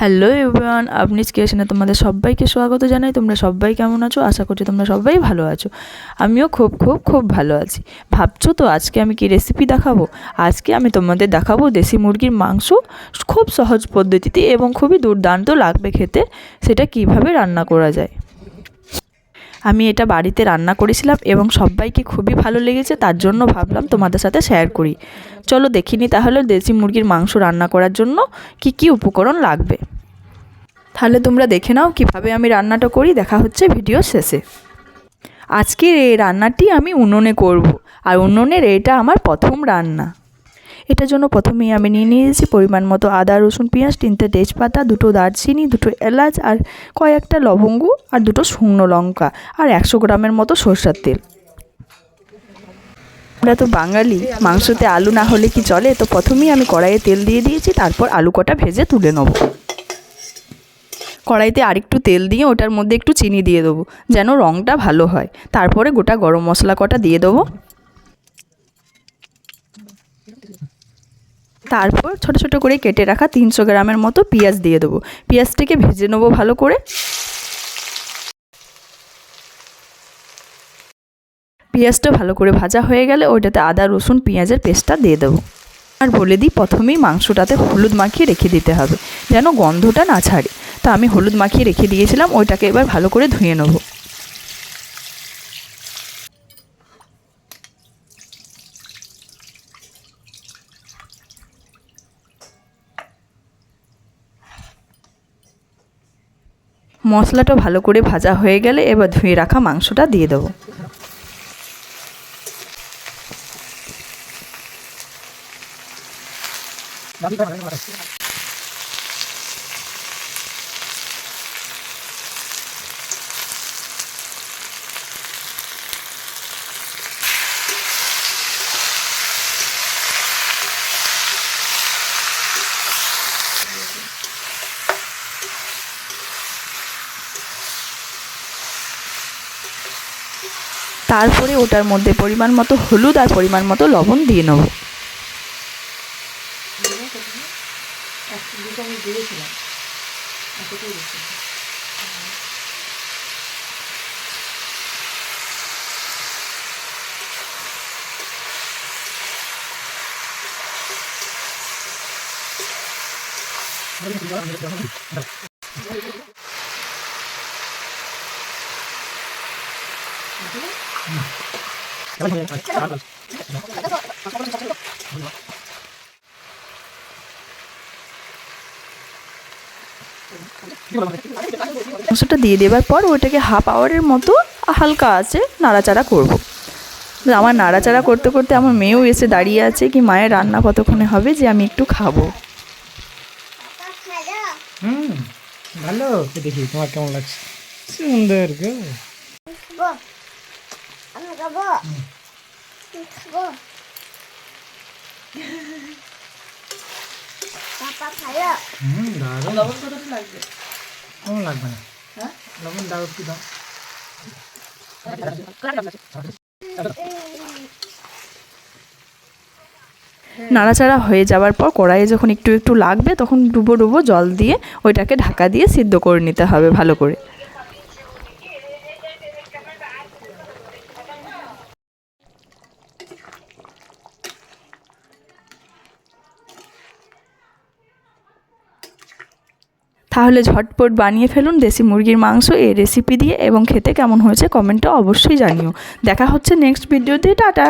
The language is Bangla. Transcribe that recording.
হ্যালো এভরিওয়ান, আপনি স্কেশনে তোমাদের সবাইকে স্বাগত জানাই। তোমরা সবাই কেমন আছো? আশা করছি তোমরা সবাই ভালো আছো। আমিও খুব খুব খুব ভালো আছি। ভাবছ তো আজকে আমি কি রেসিপি দেখাবো? আজকে আমি তোমাদের দেখাবো দেশি মুরগির মাংস খুব সহজ পদ্ধতিতে এবং খুবই দুর্দান্ত লাগবে খেতে। সেটা কীভাবে রান্না করা যায়? আমি এটা বাড়িতে রান্না করেছিলাম এবং সবাইকে খুবই ভালো লেগেছে, তার জন্য ভাবলাম তোমাদের সাথে শেয়ার করি। চলো দেখিনি তাহলে দেশি মুরগির মাংস রান্না করার জন্য কি কি উপকরণ লাগবে। তাহলে তোমরা দেখে নাও কীভাবে আমি রান্নাটা করি, দেখা হচ্ছে ভিডিও শেষে। আজকের এই রান্নাটি আমি উনুনে করব, আর উনুনের এটা আমার প্রথম রান্না। এটার জন্য প্রথমেই আমি নিয়ে নিয়েছি পরিমাণ মতো আদা, রসুন, পেঁয়াজ, তিনটে তেজপাতা, দুটো দারচিনি, দুটো এলাচ আর কয়েকটা লবঙ্গ আর দুটো শুকনো লঙ্কা আর একশো গ্রামের মতো সরষের তেল। আমরা তো বাঙালি, মাংসতে আলু না হলে কি চলে? তো প্রথমেই আমি কড়াইয়ে তেল দিয়ে দিয়েছি, তারপর আলু কটা ভেজে তুলে নেব। কড়াইতে আরেকটু তেল দিয়ে ওটার মধ্যে একটু চিনি দিয়ে দেবো, যেন রঙটা ভালো হয়। তারপরে গোটা গরম মশলা কটা দিয়ে দেবো। তারপর ছোট ছোট করে কেটে রাখা তিনশো গ্রামের মতো পেঁয়াজ দিয়ে দেবো। পেঁয়াজটিকে ভেজে নেব ভালো করে। পেঁয়াজটা ভালো করে ভাজা হয়ে গেলে ওইটাতে আদা, রসুন, পেঁয়াজের পেস্টটা দিয়ে দেবো। আর বলে দিই, প্রথমেই মাংসটাতে হলুদ মাখিয়ে রেখে দিতে হবে, যেন গন্ধটা না ছাড়ে। তো আমি হলুদ মাখিয়ে রেখে দিয়েছিলাম, ওইটাকে এবার ভালো করে ধুয়ে নেব। মশলাটা ভালো করে ভাজা হয়ে গেলে এবার ধুয়ে রাখা মাংসটা দিয়ে দেবো। তারপরে ওটার মধ্যে পরিমাণ মতো হলুদ আর পরিমাণ মতো লবণ দিয়ে নেব। মাংসটা দিয়ে দেওয়ার পর ওইটাকে হাফ আওয়ারের মতো হালকা আছে নাড়াচাড়া করব। আমার নাড়াচাড়া করতে করতে আমার মেয়েও এসে দাঁড়িয়ে আছে কি মায়ের রান্না কতক্ষণে হবে যে আমি একটু খাব। হুম ভালো। দেখি তোমার কেমন লাগছে? সুন্দর গো। খাব? খাব? পাপা খালো হুম দারুণ। লবণ কতটা লাগবে? কেমন লাগবে না। হ্যাঁ? লবণ দাও একটু দাও। নাড়াচাড়া হয়ে যাওয়ার পর কড়াইয়ে যখন একটু একটু লাগবে তখন ডুবো ডুবো জল দিয়ে ওইটাকে ঢাকা দিয়ে সিদ্ধ করে নিতে হবে ভালো করে। তাহলে ঝটপট বানিয়ে ফেলুন দেশি মুরগির মাংস এই রেসিপি দিয়ে এবং খেতে কেমন হয়েছে কমেন্টে অবশ্যই জানিও। দেখা হচ্ছে নেক্সট ভিডিওতে টাটা!